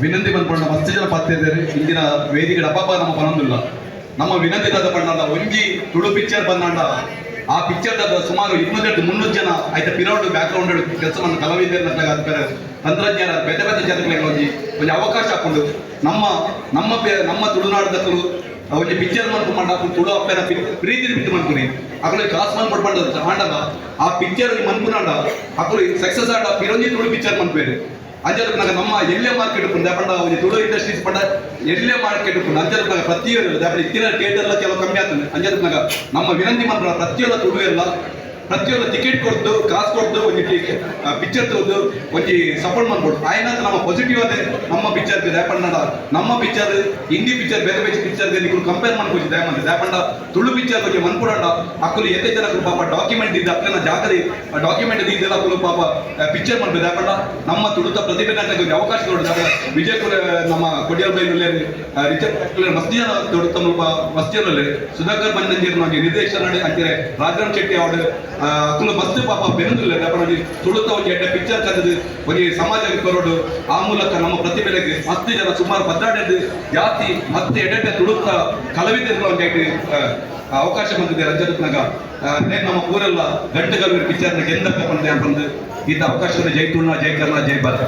ವಿನಂತಿ ಬಂದ್ಕೊಂಡ ಮಸ್ತ್ ಜನ ಪತ್ತಿದ್ದಾರೆ ಇಂದಿನ ವೇದಿಕೆ ಅಪಾಪ ನಮ್ಮ ಬನ್ನೊಂದಿಲ್ಲ ನಮ್ಮ ವಿನಂತಿ ದಾದ ಪಂಡ ಒಂಜಿ ತುಳು ಪಿಕ್ಚರ್ ಬಂದಾಂಡ ಆ ಪಿಕ್ಚರ್ ದಾದ ಸುಮಾರು ಇನ್ನೂರ ಮುನ್ನೂರು ಜನ ಆಯ್ತಾ ಪಿರೌಡ್ ಬ್ಯಾಕ್ ಗ್ರೌಂಡ್ ಕೆಲಸವನ್ನು ಕಲಾವಿದರ ತಂತ್ರಜ್ಞಾನ ಬೆದ್ದ ಬೆದ್ದ ಜನಗಳಿಗೆ ಒಂಜಿ ಒಂದು ಅವಕಾಶ ಹಾಕೊಂಡು ನಮ್ಮ ನಮ್ಮ ನಮ್ಮ ತುಳುನಾಡದಕ್ಕೂ ಒಂಜಿ ಪಿಕ್ಚರ್ ಮನ್ಪು ಮಾಡ ತುಳು ಅಪ್ಪನ ಪ್ರೀತಿ ಬಿಟ್ಟು ಮನ್ಪುನಿ. ಅಕಲು ಕಾಸು ಮನ್ ಆಂಡಗ ಆ ಪಿಕ್ಚರ್ ಮನ್ಕೊಂಡ ಅಕಲು ಸಕ್ಸಸ್ ಆಡ ಪಿರಂಜಿ ತುಳು ಪಿಕ್ಚರ್ ಮನ್ಪೇರು ಅಂಜದಕ್ಕೆ ನಂಗೆ ನಮ್ಮ ಎಲ್ಲೇ ಮಾರ್ಕೆಟ್ ಉಂಟು ಪಂಡ ಒಂದು ತುಳು ಇಂಡಸ್ಟ್ರೀಸ್ ಪಂಡ ಎಲ್ಲೇ ಮಾರ್ಕೆಟ್ ಉಂಟು ಅಂಜದಕ್ಕೆ ನಂಗೆ ಪ್ರತಿಯೊಂದು ಇತ್ತಿನ ಎಲ್ಲ ಕೆಲವು ಕಮ್ಮಿ ಆಗ್ತದೆ. ಅಂಜದಕ್ಕೆ ನಂಗೆ ನಮ್ಮ ವಿನಂತಿ ಮಾತ್ರ ಪ್ರತಿಯೊಂದು ತುಳು ಎಲ್ಲ ಪ್ರತಿಯೊಂದು ಟಿಕೆಟ್ ಕೊಡ್ದು, ಕಾಸು ಕೊಡ್ದು, ಒಂದು ಪಿಕ್ಚರ್ ತೆಗೆದು ಒಂದು ಸಪೋರ್ಟ್ ಮಾಡ್ಬೋದು. ಆಯ್ನ ನಮ್ಮ ಪಾಸಿಟಿವ್ ಅದೇ ನಮ್ಮ ಪಿಕ್ಚರ್ ದಯಪಂಡ ನಮ್ಮ ಪಿಕ್ಚರ್ ಹಿಂದಿ ಪಿಕ್ಚರ್ ಬೇರೆ ಬೇರೆ ಪಿಕ್ಚರ್ ನೀವು ಕಂಪೇರ್ ಮಾಡ್ಬೋದು ದಾಪಂಡ ದಯಪಂಡ. ತುಳು ಪಿಕ್ಚರ್ ಬಗ್ಗೆ ಮನ್ಪುಡಂಡ ಅಕ್ಕಲು ಎತ್ತೆ ಜನ ಪಾಪ ಡಾಕ್ಯುಮೆಂಟ್ ಇದ್ದ ಅಕ್ಕನ ಜಾಗದ ಡಾಕ್ಯುಮೆಂಟ್ ಇದ್ದೆಲ್ಲ ಅಕ್ಕಲು ಪಾಪ ಪಿಕ್ಚರ್ ಮಾಡ್ಬೇಕು ದಯಪಂಡ. ನಮ್ಮ ತುಳುತ ಪ್ರತಿಭೆ ನಾಟಕ ಅವಕಾಶ ಕೊಡೋದು ವಿಜಯಪುರ, ನಮ್ಮ ಕೊಡಿಯಲ್ ಬೈಲುಲ್ಲಿ ರಿಚರ್ ಮಸ್ತಿ ಜನ ತೊಡುತ್ತ ಮುಲ್ಪ ಮಸ್ತಿ ಜನರಲ್ಲಿ ಸುಧಾಕರ್ ಬಂದಂಜೀರ್ ನಿರ್ದೇಶನ ಅಂತಾರೆ. ರಾಜರಾಮ್ ಶೆಟ್ಟಿ ಅವಡು ಅಕ್ಕಲು ಮಸ್ತ್ ಪಾಪ ಬೆನ್ನುದಿಲ್ಲ ದಾಪಂಡ ತುಳುತ ಒಂದು ಎಡ್ಡೆ ಪಿಕ್ಚರ್ ಕರೆದು ಒಂದು ಸಮಾಜಕ್ಕೆ ಬರೋಡು ಆ ಮೂಲಕ ನಮ್ಮ ಪ್ರತಿಭೆಗೆ ಮಸ್ತ್ ಜನ ಸುಮಾರು ಪದ್ದಾಡೆದು ಜಾತಿ ಮತ್ತೆ ಎಡೆಡೆ ತುಳುತ್ತ ಕಲಾವಿದರು ಒಂದು ಅವಕಾಶ ಬಂದಿದೆ ರಂಜನತ್ನಾಗ ನಮ್ಮ ಊರೆಲ್ಲ ಗಂಟೆಗಳ ಪಿಕ್ಚರ್ನ ಗೆಂದಪ್ಪ ಬಂದೆ ಅಂತಂದು ಇದ್ದ ಅವಕಾಶವನ್ನು ಜೈ ತುಳ್ನ ಜೈ ಕರ್ನ ಜೈ ಭಾರತ.